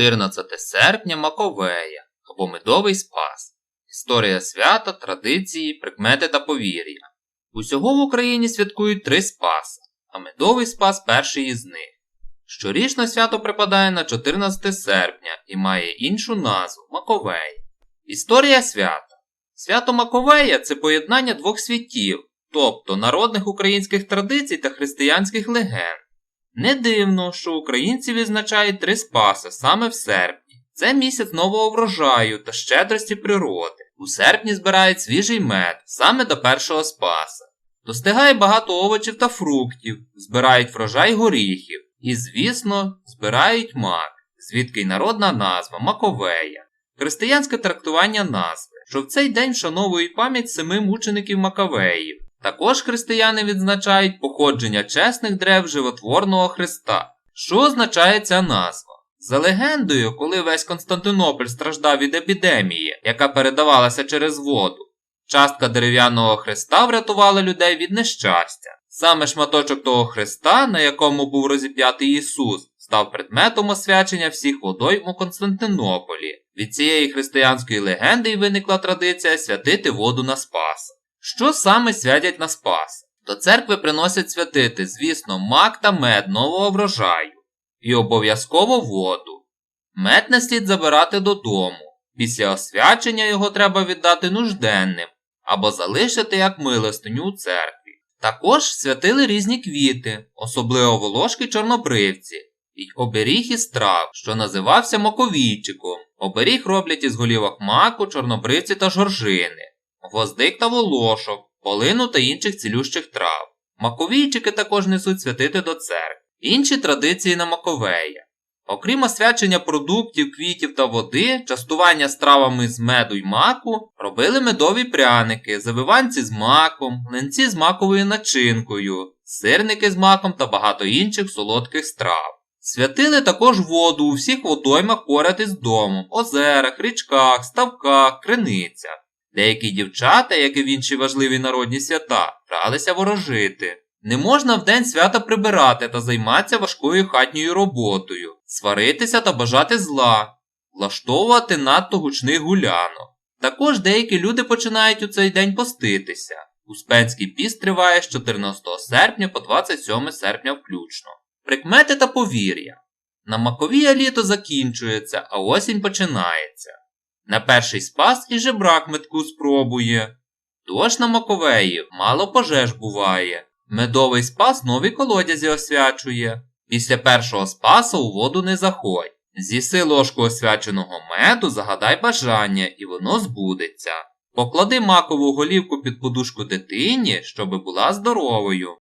14 серпня Маковея або Медовий Спас. Історія свята, традиції, прикмети та повір'я. Усього в Україні святкують три спаси, а Медовий Спас перший із них. Щорічно свято припадає на 14 серпня і має іншу назву Маковей. Історія свята. Свято Маковея це поєднання двох світів, тобто народних українських традицій та християнських легенд. Не дивно, що українці відзначають три спаси саме в серпні. Це місяць нового врожаю та щедрості природи. У серпні збирають свіжий мед саме до першого спаса. Достигає багато овочів та фруктів, збирають врожай горіхів і, звісно, збирають мак, звідки й народна назва Маковея. Християнське трактування назви, що в цей день вшановують пам'ять семи мучеників Макавеїв. Також християни відзначають походження чесних древ животворного Христа. Що означає ця назва? За легендою, коли весь Константинополь страждав від епідемії, яка передавалася через воду, частка дерев'яного хреста врятувала людей від нещастя. Саме шматочок того хреста, на якому був розіп'ятий Ісус, став предметом освячення всіх водойм у Константинополі. Від цієї християнської легенди й виникла традиція святити воду на Спаса. Що саме святять на Спас? До церкви приносять святити, звісно, мак та мед нового врожаю. І обов'язково воду. Мед не слід забирати додому. Після освячення його треба віддати нужденним або залишити як милостиню у церкві. Також святили різні квіти, особливо волошки чорнобривці, і оберіг із трав, що називався маковійчиком. Оберіг роблять із голівок маку, чорнобривці та жоржини, гвоздик та волошок, полину та інших цілющих трав. Маковійчики також несуть святити до церкви. Інші традиції на Маковея. Окрім освячення продуктів, квітів та води, частування стравами з меду й маку, робили медові пряники, завиванці з маком, млинці з маковою начинкою, сирники з маком та багато інших солодких страв. Святили також воду у всіх водоймах поряд із домом, озерах, річках, ставках, криницях. Деякі дівчата, як і в інші важливі народні свята, бралися ворожити. Не можна в день свята прибирати та займатися важкою хатньою роботою, сваритися та бажати зла, влаштовувати надто гучних гулянок. Також деякі люди починають у цей день поститися. Успенський піст триває з 14 серпня по 27 серпня включно. Прикмети та повір'я. На Маковія літо закінчується, а осінь починається. На перший спас і жебрак метку спробує. Дощ на Маковеї мало пожеж буває. Медовий спас нові колодязі освячує. Після першого спасу у воду не заходь. З'їси ложку освяченого меду, загадай бажання, і воно збудеться. Поклади макову голівку під подушку дитині, щоби була здоровою.